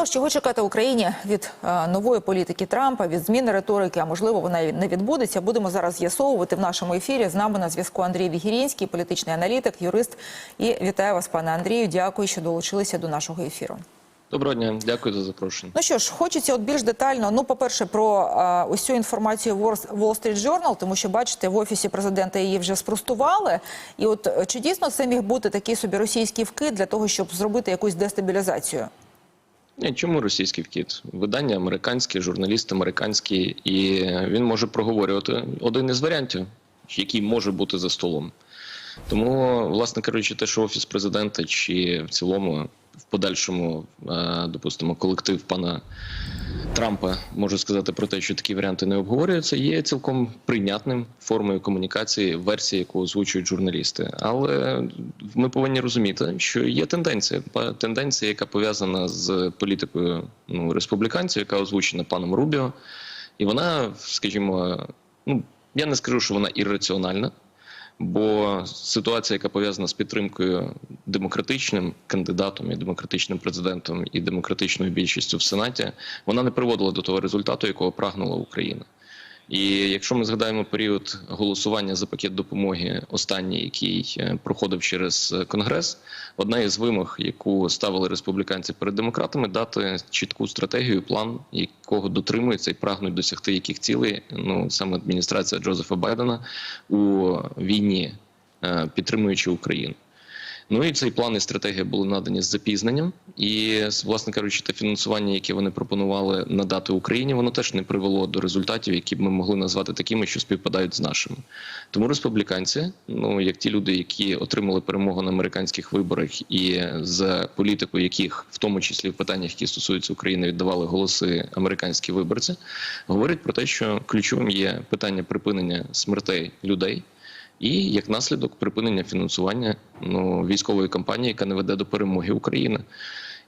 Отож, чого чекати Україні від е, нової політики Трампа, від зміни риторики, а можливо вона і не відбудеться. Будемо зараз з'ясовувати в нашому ефірі. З нами на зв'язку Андрій Вігірінський, політичний аналітик, юрист. І вітаю вас, пане Андрію. Дякую, що долучилися до нашого ефіру. Доброго дня, дякую за запрошення. Ну що ж, хочеться от більш детально. Ну, по-перше, про а, ось цю інформацію Wall Wall Street Journal, тому що бачите, в офісі президента її вже спростували. І от е, чи дійсно це міг бути такий собі російський вкид для того, щоб зробити якусь дестабілізацію? Ні, чому російський вкіт? Видання американське, журналіст американський, і він може проговорювати один із варіантів, який може бути за столом. Тому, власне кажучи, те, що офіс президента чи в цілому в подальшому, е, допустимо, колектив пана Трампа може сказати про те, що такі варіанти не обговорюються, є цілком прийнятним формою комунікації, версії, яку озвучують журналісти. Але ми повинні розуміти, що є тенденція, тенденція, яка пов'язана з політикою ну, республіканців, яка озвучена паном Рубіо, і вона, скажімо, ну я не скажу, що вона ірраціональна. Бо ситуація, яка пов'язана з підтримкою демократичним кандидатом і демократичним президентом і демократичною більшістю в сенаті, вона не приводила до того результату, якого прагнула Україна. І якщо ми згадаємо період голосування за пакет допомоги, останній, який е, проходив через е, конгрес, одна із вимог, яку ставили республіканці перед демократами, дати чітку стратегію, план, якого дотримується і прагнуть досягти яких цілей, ну саме адміністрація Джозефа Байдена у війні, е, підтримуючи Україну. Ну і цей план і стратегія були надані з запізненням, і власне кажучи, те фінансування, яке вони пропонували надати Україні, воно теж не привело до результатів, які б ми могли назвати такими, що співпадають з нашими. Тому республіканці, ну як ті люди, які отримали перемогу на американських виборах, і з політикою, яких в тому числі в питаннях, які стосуються України, віддавали голоси американські виборці, говорять про те, що ключовим є питання припинення смертей людей і як наслідок припинення фінансування ну, військової кампанії, яка не веде до перемоги України.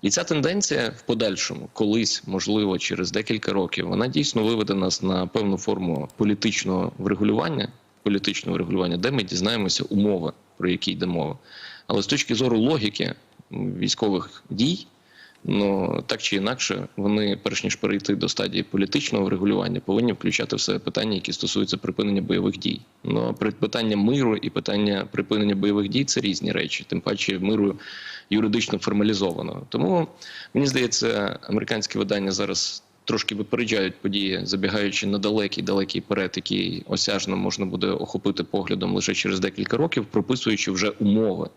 І ця тенденція в подальшому, колись, можливо, через декілька років, вона дійсно виведе нас на певну форму політичного врегулювання, політичного врегулювання, де ми дізнаємося умови, про які йде мова. Але з точки зору логіки військових дій, Ну так чи інакше, вони, перш ніж перейти до стадії політичного врегулювання, повинні включати в себе питання, які стосуються припинення бойових дій. Ну при- питання миру і питання припинення бойових дій це різні речі, тим паче миру юридично формалізованого. Тому мені здається, американські видання зараз. Трошки випереджають події, забігаючи на далекий далекий перед, який осяжно можна буде охопити поглядом лише через декілька років, прописуючи вже умови,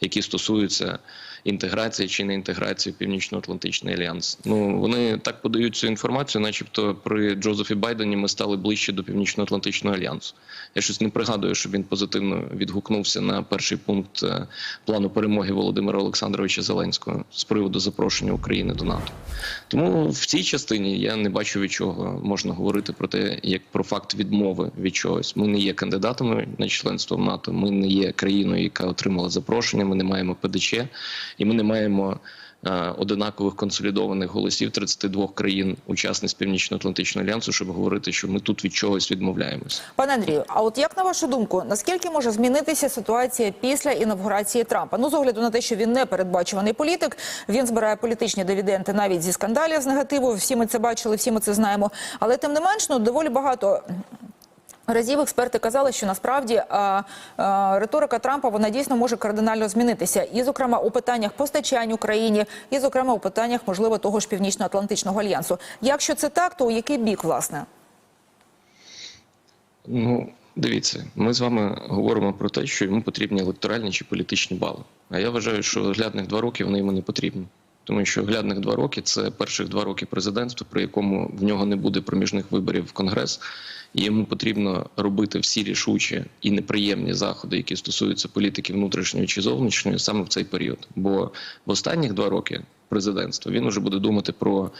які стосуються інтеграції чи не інтеграції Північно-Атлантичний альянс. Ну вони так подають цю інформацію, начебто при Джозефі Байдені ми стали ближче до Північно-Атлантичного альянсу. Я щось не пригадую, щоб він позитивно відгукнувся на перший пункт е, плану перемоги Володимира Олександровича Зеленського з приводу запрошення України до НАТО. Тому в цій частині я не бачу від чого можна говорити про те, як про факт відмови від чогось. Ми не є кандидатами на членство в НАТО. Ми не є країною, яка отримала запрошення. Ми не маємо ПДЧ, і ми не маємо. е, Одинакових консолідованих голосів 32 країн учасниць Північно-Атлантичного альянсу, щоб говорити, що ми тут від чогось відмовляємося. Пане Андрію, а от як на вашу думку, наскільки може змінитися ситуація після інавгурації Трампа? Ну, з огляду на те, що він не передбачуваний політик, він збирає політичні дивіденти навіть зі скандалів з негативу. Всі ми це бачили, всі ми це знаємо. Але тим не менш, ну доволі багато. Разів експерти казали, що насправді а, а, риторика Трампа вона дійсно може кардинально змінитися, і зокрема у питаннях постачань Україні, і зокрема у питаннях можливо того ж північно-атлантичного альянсу. Якщо це так, то у який бік власне? Ну, дивіться, ми з вами говоримо про те, що йому потрібні електоральні чи політичні бали. А я вважаю, що глядних два роки вони йому не потрібні. Тому що глядних два роки це перших два роки президентства, при якому в нього не буде проміжних виборів в Конгрес, йому потрібно робити всі рішучі і неприємні заходи, які стосуються політики внутрішньої чи зовнішньої, саме в цей період. Бо в останніх два роки президентства він уже буде думати про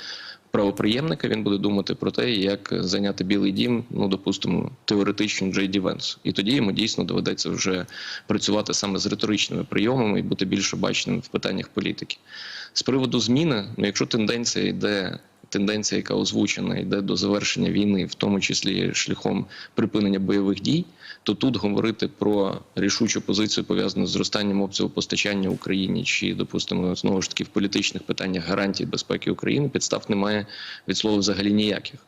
правоприємника. Він буде думати про те, як зайняти білий дім, ну допустимо, теоретично Джей Ді Венс. І тоді йому дійсно доведеться вже працювати саме з риторичними прийомами і бути більш обачним в питаннях політики. З приводу зміни, ну якщо тенденція йде тенденція, яка озвучена, йде до завершення війни, в тому числі шляхом припинення бойових дій, то тут говорити про рішучу позицію пов'язану з зростанням обсягу постачання Україні чи, допустимо, знову ж таки в політичних питаннях гарантій безпеки України підстав немає від слова взагалі ніяких.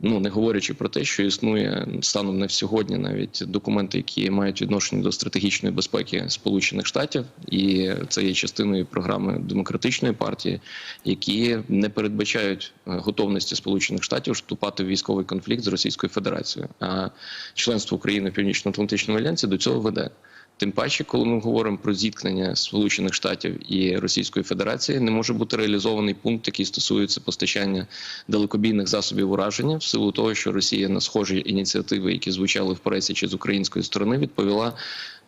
Ну не говорячи про те, що існує станом на сьогодні навіть документи, які мають відношення до стратегічної безпеки Сполучених Штатів, і це є частиною програми демократичної партії, які не передбачають е, готовності Сполучених Штатів вступати в військовий конфлікт з Російською Федерацією. А членство України в Північно-Атлантичному альянсі до цього веде. Тим паче, коли ми говоримо про зіткнення Сполучених Штатів і Російської Федерації, не може бути реалізований пункт, який стосується постачання далекобійних засобів ураження, в силу того, що Росія на схожі ініціативи, які звучали в пресі чи з української сторони, відповіла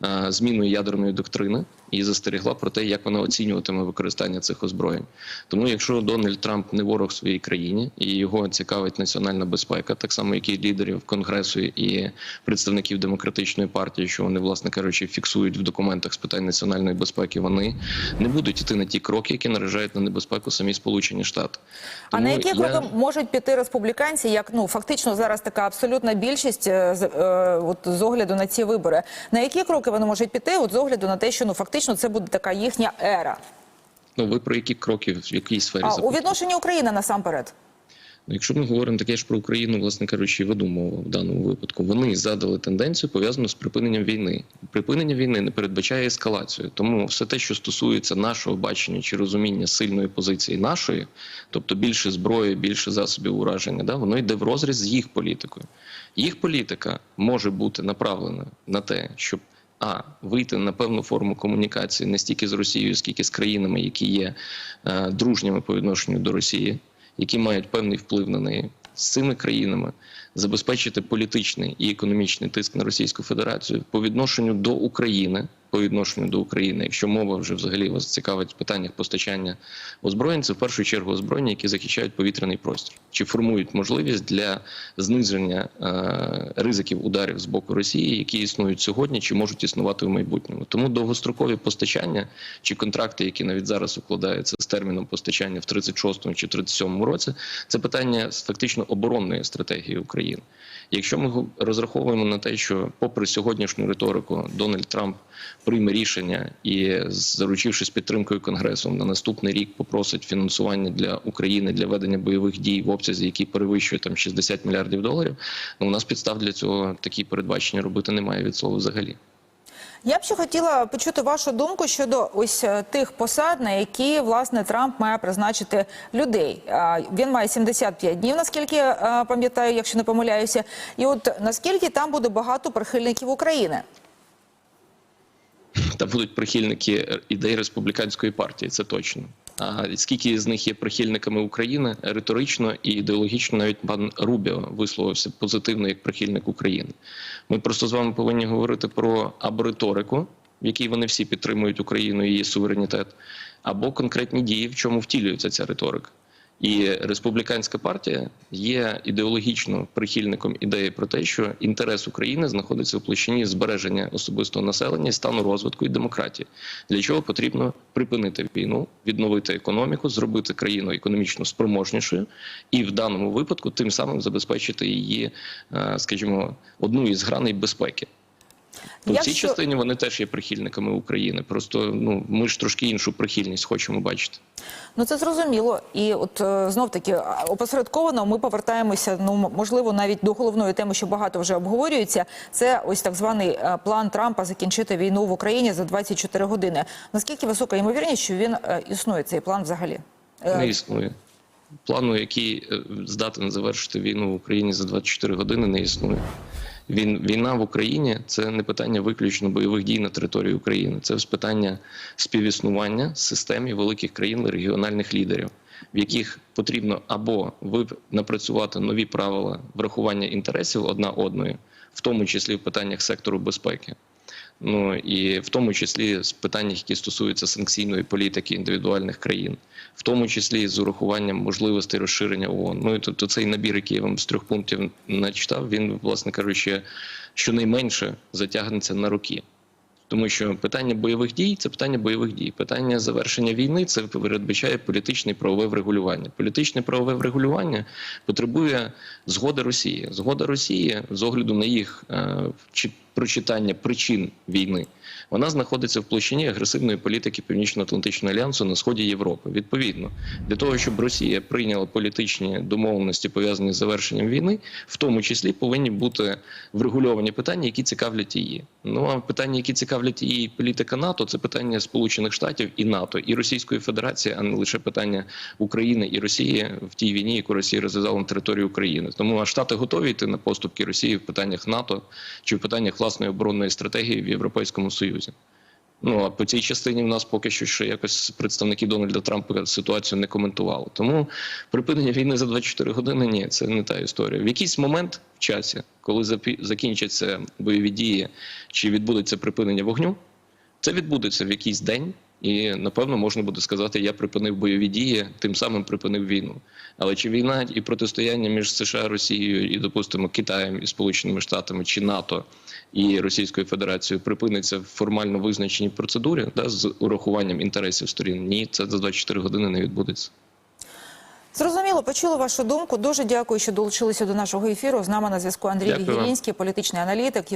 е, зміною ядерної доктрини і застерігла про те, як вона оцінюватиме використання цих озброєнь. Тому, якщо Дональд Трамп не ворог своїй країні і його цікавить національна безпека, так само як і лідерів конгресу і представників демократичної партії, що вони, власне кажучи, фіксують в документах з питань національної безпеки, вони не будуть йти на ті кроки, які наражають на небезпеку самі Сполучені Штати. А на які я- кроки можуть піти республіканці, як ну фактично зараз така абсолютна більшість е, з, е, от, з огляду на ці вибори? На які кроки вони можуть піти? От з огляду на те, що ну фактично це буде така їхня ера. Ну, ви про які кроки в якій сфері А у відношенні України насамперед. Ну, Якщо ми говоримо таке ж про Україну, власне кажучи, веду мову в даному випадку, вони задали тенденцію пов'язану з припиненням війни. Припинення війни не передбачає ескалацію. Тому все те, що стосується нашого бачення чи розуміння сильної позиції нашої, тобто більше зброї, більше засобів ураження, да, воно йде в розріз з їх політикою. Їх політика може бути направлена на те, щоб а вийти на певну форму комунікації не стільки з Росією, скільки з країнами, які є е, дружніми по відношенню до Росії, які мають певний вплив на неї. З цими країнами, забезпечити політичний і економічний тиск на Російську Федерацію по відношенню до України. По відношенню до України, якщо мова вже взагалі вас цікавить в питаннях постачання озброєнь, це в першу чергу озброєння, які захищають повітряний простір, чи формують можливість для зниження е, ризиків ударів з боку Росії, які існують сьогодні, чи можуть існувати в майбутньому. Тому довгострокові постачання чи контракти, які навіть зараз укладаються з терміном постачання в 36-му чи 37-му році, це питання фактично оборонної стратегії України. Якщо ми розраховуємо на те, що, попри сьогоднішню риторику, Дональд Трамп прийме рішення і, заручившись підтримкою Конгресу, на наступний рік попросить фінансування для України для ведення бойових дій в обсязі, який перевищує там 60 мільярдів доларів, ну у нас підстав для цього такі передбачення робити немає від слова взагалі. Я б ще хотіла почути вашу думку щодо ось е, тих посад, на які власне Трамп має призначити людей. Він має 75 днів, наскільки е, пам'ятаю, якщо не помиляюся. І от наскільки там буде багато прихильників України? Там будуть прихильники ідей республіканської партії, це точно. Скільки з них є прихильниками України, риторично і ідеологічно, навіть пан Рубіо висловився позитивно як прихильник України. Ми просто з вами повинні говорити про або риторику, в якій вони всі підтримують Україну і її суверенітет, або конкретні дії, в чому втілюється ця риторика. І республіканська партія є ідеологічно прихильником ідеї про те, що інтерес України знаходиться у площині збереження особистого населення, стану розвитку і демократії, для чого потрібно припинити війну, відновити економіку, зробити країну економічно спроможнішою, і в даному випадку тим самим забезпечити її, е, скажімо, одну із граней безпеки. В цій частині вони теж є прихильниками України. Просто ну ми ж трошки іншу прихильність хочемо бачити. Ну це зрозуміло. І от е, знов таки опосередковано ми повертаємося. Ну можливо, навіть до головної теми, що багато вже обговорюється. Це ось так званий е, план Трампа закінчити війну в Україні за 24 години. Наскільки висока ймовірність, що він е, існує цей план взагалі? Не існує. Плану, який здатен завершити війну в Україні за 24 години, не існує. Він війна в Україні це не питання виключно бойових дій на території України. Це питання співіснування системі великих країн регіональних лідерів, в яких потрібно або напрацювати нові правила врахування інтересів одна одної, в тому числі в питаннях сектору безпеки. Ну і в тому числі з питань, які стосуються санкційної політики індивідуальних країн, в тому числі з урахуванням можливостей розширення ООН. Ну і тобто цей набір, який я вам з трьох пунктів начитав, він, власне кажучи, щонайменше затягнеться на роки. Тому що питання бойових дій це питання бойових дій. Питання завершення війни це передбачає політичне і правове врегулювання. Політичне правове врегулювання потребує згоди Росії. Згода Росії з огляду на їх е, чи прочитання причин війни. Вона знаходиться в площині агресивної політики Північно-Атлантичного альянсу на сході Європи. Відповідно, для того, щоб Росія прийняла політичні домовленості пов'язані з завершенням війни, в тому числі повинні бути врегульовані питання, які цікавлять її. Ну а питання, які цікавлять її політика НАТО, це питання Сполучених Штатів і НАТО і Російської Федерації, а не лише питання України і Росії в тій війні, яку Росія розв'язала на території України. Тому а Штати готові йти на поступки Росії в питаннях НАТО чи в питаннях власної оборонної стратегії в Європейському Союзі. Ну а по цій частині в нас поки що ще якось представники Дональда Трампа ситуацію не коментували. Тому припинення війни за 24 години ні, це не та історія. В якийсь момент в часі, коли закінчаться бойові дії чи відбудеться припинення вогню, це відбудеться в якийсь день, і напевно можна буде сказати, я припинив бойові дії, тим самим припинив війну. Але чи війна і протистояння між США, Росією і, допустимо, Китаєм і Сполученими Штатами чи НАТО і Російською Федерацією припиниться в формально визначеній процедурі да, з урахуванням інтересів сторін? Ні, це за 24 години не відбудеться. Зрозуміло, почули вашу думку. Дуже дякую, що долучилися до нашого ефіру. З нами на зв'язку Андрій. Вігілінський, політичний аналітик.